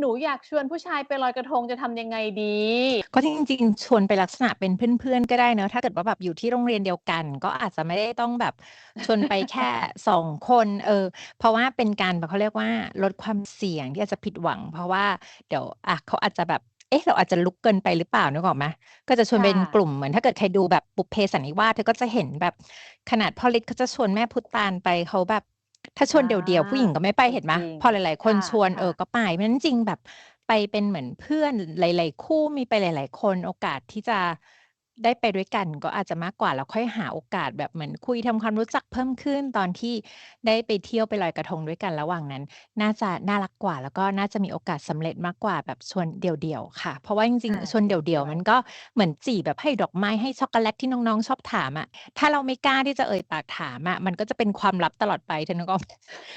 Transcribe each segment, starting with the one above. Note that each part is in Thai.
หนูอยากชวนผู้ชายไปลอยกระทงจะทำยังไงดี?ก็จริงๆ ชวนไปลักษณะเป็นเพื่อนๆก็ได้เนาะถ้าเกิดว่าแบบอยู่ที่โรงเรียนเดียวกัน ก็อาจจะไม่ได้ต้องแบบชวนไปแค่2คนเออเพราะว่าเป็นการแบบเขาเรียกว่าลดความเสี่ยงที่อาจจะผิดหวัง เพราะว่าเดี๋ยวอะเขาอาจจะแบบเอ๊ะเราอาจจะรุกเกินไปหรือเปล่านึกออกไหม?ก็จะชวนเป็นกลุ่มเหมือนถ้าเกิดใครดูแบบบุพเพสันนิวาสเธอก็จะเห็นแบบขนาดพ่อฤทธิ์เขาจะชวนแม่พุตานไปเขาแบบ ถ้าชอาวนเดี่ยวๆผู้หญิงก็ไม่ไปเออเห็นไหม?จริงพอหลาย ๆคคนชวนเอะอๆก็ไปเพราะฉะนั้นจริงๆแบบไปเป็นเหมือนเพื่อนหลาย ๆ คู่มีไปหลาย ๆ คนโอกาสที่จะ ได้ไปด้วยกันก็อาจจะมากกว่า แล้วค่อยหาโอกาสแบบเหมือนคุยทำความรู้จักเพิ่มขึ้นตอนที่ได้ไปเที่ยวไปลอยกระทงด้วยกันระหว่างนั้น น่าจะน่ารักกว่า แล้วก็น่าจะมีโอกาสสำเร็จมากกว่าแบบชวนเดี่ยวๆค่ะ เพราะว่าจริองาๆ ชวนเเห็นดี่ยวๆด้วยมันก็เหมือนจีบแบบให้ดอกไม้ให้ช็อกโกแลตที่น้องๆ ชอบถามอะถ้าเราไม่กล้าที่จะเอ่ยปากถามอะมันก็จะเป็นความลับตลอดไปเธอนึกออก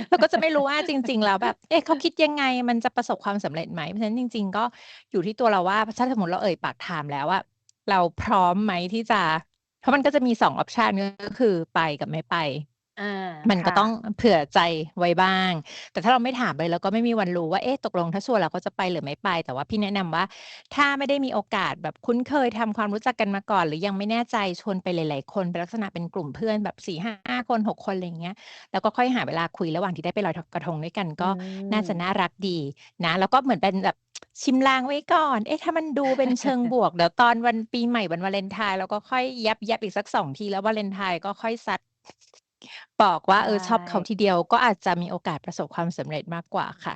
เราก็จะไม่รู้ว่าจริง ๆ แล้วแบบ เอ๊ะเขาคิดยังไง มันจะประสบความสำเร็จไหม?เพราะฉะนั้นจริง ๆ ก็อยู่ที่ตัวเราว่า ถ้าสมมุติเราเอ่ยปากถามแล้วอะ เราพร้อมไหมที่จะ เพราะมันก็จะมี2ออปชันก็คือไปกับไม่ไปอาคมันก็่ต้องะเผื่อใจไว้บ้าง แต่ถ้าเราไม่ถามเลยเราก็ไม่มีวันรู้ว่าเอ๊ะตกลงถ้าชวนแล้วเขาจะไปหรือไม่ไป แต่ว่าพี่แนะนำว่า ถ้าไม่ได้มีโอกาสแบบคุ้นเคยทำความรู้จักกันมาก่อน หรือยังไม่แน่ใจชวนไปหลาย ๆ คนเป็นลักษณะเป็นกลุ่มเพื่อนแบบ4-5คน6คนไรเงี้ยแล้วก็ค่อยหาเวลาคุยระหว่างที่ได้ไปลอยทกระทงด้วยกันอก็น่าจะืมน่ารักดีนะ แล้วก็เหมือนเป็นแบบ ชิมลางไว้ก่อน เอ๊ะ ถ้ามันดูเป็นเชิงบวก เดี๋ยวตอนวันปีใหม่วันวาเลนไทน์เราก็ค่อยยับยับอีกสักสองทีแล้ววาเลนไทน์ก็ค่อยซัดบอกว่า เออชอบเขาทีเดียวก็อาจจะมีโอกาสประสบความสำเร็จมากกว่าค่ะ